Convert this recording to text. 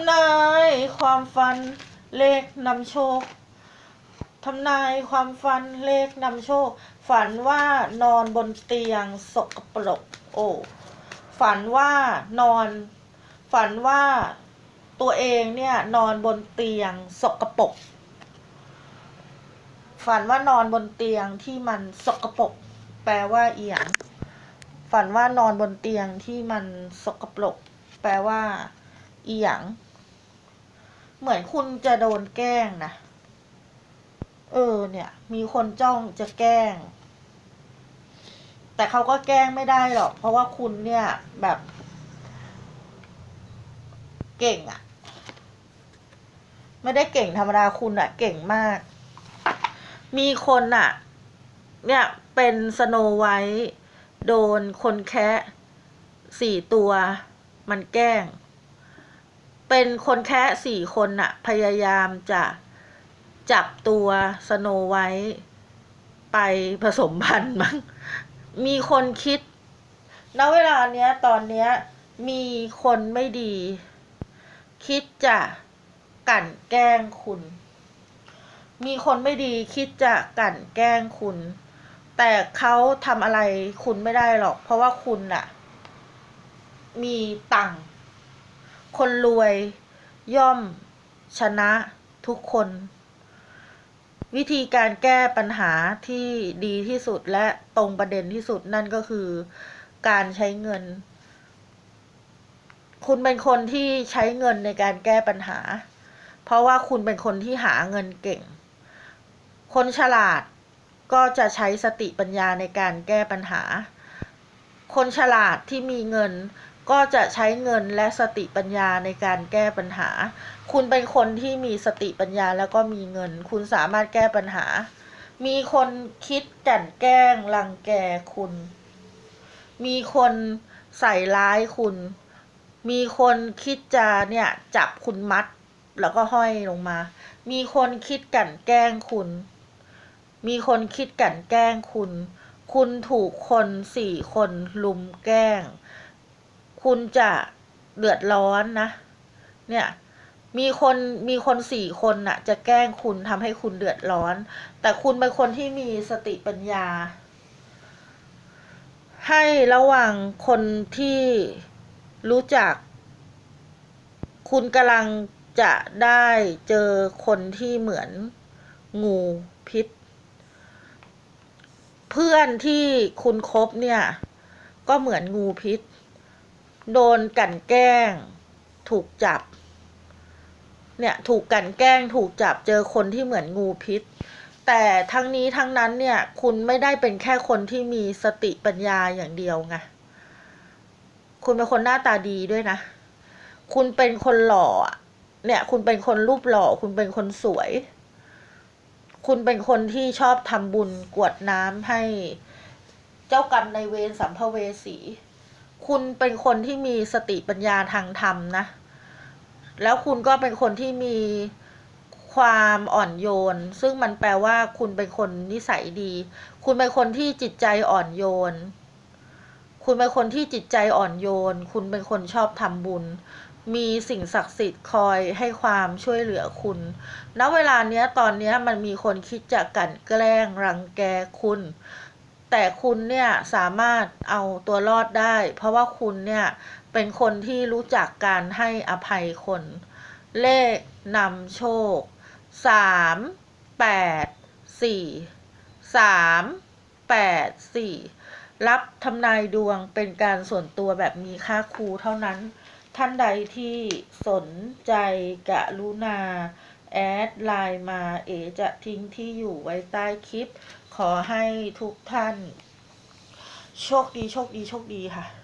ำนายความฝันเลขนำโชคทำนายความฝันเลขนำโชค ฝันว่านอนบนเตียงสกปรกโอ้ฝันว่านอน ฝันว่าตัวเองเนี่ยนอนบนเตียงสกปรกฝันว่านอนบนเตียงที่มันสกปรกแปลว่าเอียง ฝันว่านอนบนเตียงที่มันสกปรกแปลว่า เอียง เหมือนคุณจะโดนแกล้งนะ เออ เนี่ย มีคนจ้องจะแกล้ง แต่เขาก็แกล้งไม่ได้หรอก เพราะว่าคุณเนี่ยแบบ เก่งอะไม่ได้เก่งธรรมดาคุณอะเก่งมาก มีคนอะเนี่ยเป็นสโนไวท์โดนคนแคะสี่ตัว มันแกล้ง เป็นคนแคะสี่คนอะพยายามจะจับตัวสโนไวท์ไปผสมพันธุ์มั้งมีคนคิดณเวลาเนี้ยตอนเนี้ยมีคนไม่ดี คิดจะกลั่นแกล้งคุณ มีคนไม่ดีคิดจะกลั่นแกล้งคุณ แต่เขาทำอะไรคุณไม่ได้หรอก เพราะว่าคุณน่ะ มีตังค์ คนรวยย่อมชนะทุกคน วิธีการแก้ปัญหาที่ดีที่สุดและตรงประเด็นที่สุดนั่นก็คือการใช้เงิน คุณเป็นคนที่ใช้เงินในการแก้ปัญหา เพราะว่าคุณเป็นคนที่หาเงินเก่ง คนฉลาดก็จะใช้สติปัญญาในการแก้ปัญหา คนฉลาดที่มีเงิน ก็จะใช้เงินและสติปัญญาในการแก้ปัญหา คุณเป็นคนที่มีสติปัญญาแล้วก็มีเงิน คุณสามารถแก้ปัญหา มีคนคิดกลั่นแกล้งรังแกคุณ มีคนใส่ร้ายคุณ มีคนคิดจะเนี่ยจับคุณมัดแล้วก็ห้อยลงมา มีคนคิดกลั่นแกล้งคุณ มีคนคิดกลั่นแกล้งคุณ คุณถูกคนสี่คนลุมแกล้ง คุณจะเดือดร้อนนะ เนี่ย มีคนมีคนสี่คนน่ะ จะแกล้งคุณทำให้คุณเดือดร้อน แต่คุณเป็นคนที่มีสติปัญญา ให้ระหว่างคนที่รู้จัก คุณกำลังจะได้เจอคนที่เหมือนงูพิษ เพื่อนที่คุณคบเนี่ย ก็เหมือนงูพิษ โดนกันแกล้ง ถูกจับ เนี่ยถูกกันแกล้งถูกจับเจอคนที่เหมือนงูพิษ แต่ทั้งนี้ทั้งนั้นเนี่ย คุณไม่ได้เป็นแค่คนที่มีสติปัญญาอย่างเดียวไงคุณเป็นคนหน้าตาดีด้วยนะ คุณเป็นคนหล่อ เนี่ย คุณเป็นคนรูปหล่อ คุณเป็นคนสวย คุณเป็นคนที่ชอบทำบุญกวดน้ำให้เจ้ากรรมในเวรสัมภเวสี คุณเป็นคนที่มีสติปัญญาทางธรรมนะ แล้วคุณก็เป็นคนที่มีความอ่อนโยน ซึ่งมันแปลว่าคุณเป็นคนนิสัยดี คุณเป็นคนที่จิตใจอ่อนโยน คุณเป็นคนที่จิตใจอ่อนโยน คุณเป็นคนชอบทำบุญ มีสิ่งศักดิ์สิทธิ์คอยให้ความช่วยเหลือคุณ ณ เวลาเนี้ยตอนเนี้ยมันมีคนคิดจะกันแกล้งรังแกคุณ แต่คุณเนี่ยสามารถเอาตัวรอดได้ เพราะว่าคุณเนี่ยเป็นคนที่รู้จักการให้อภัยคน เลขนำโชคสามแปดสี่สามแปดสี่รับทำนายดวงเป็นการส่วนตัวแบบมีค่าครูเท่านั้น ท่านใดที่สนใจกะรุณา แอดไลน์มาเอจะทิ้งที่อยู่ไว้ใต้คลิป ขอให้ทุกท่าน โชคดีโชคดีโชคดีค่ะ